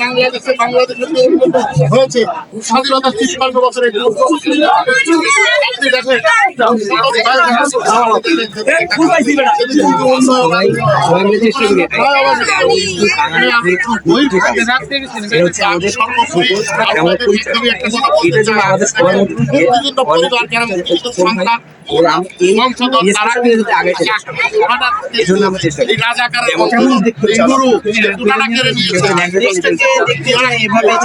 বাংলাদেশে বাংলাদেশের হয়েছে স্বাধীনতা তিপ্পান্ন বছরে। দেখেন দেশটাকে দেখতে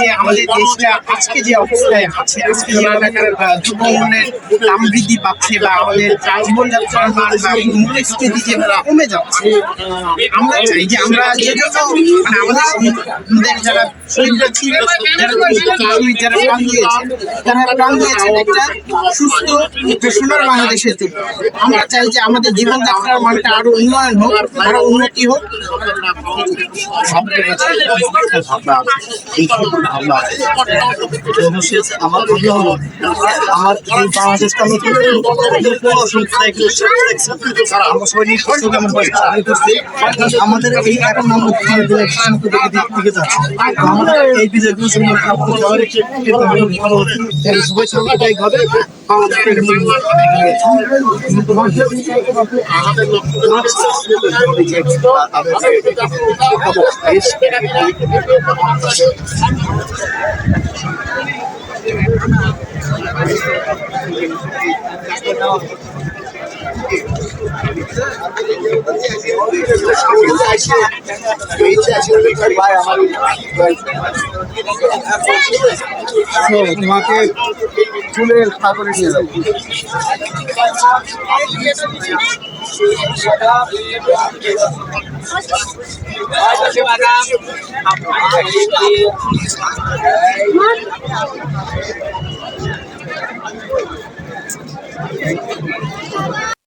যে আমাদের দেশটা আজকে যে অবস্থায় আছে, আজকে যে আমাদের জীবনের দাম বৃদ্ধি পাচ্ছে বা আমাদের কমে যাচ্ছে, আমরা চাই যে আমরা মানে আমাদের যারা সুস্থ একটা সোনার বাংলাদেশের জন্য আমরা চাই যে আমাদের জীবনযাত্রার মানটা আরও উন্নয়ন হোক আরও উন্নতি হোক। আমার ভাবনা হলো আমার এই আমাদের এই এখন আমরা দিকে যাচ্ছি। আমাদের তোমাকে চুলের কাপড়ে নিয়ে যাব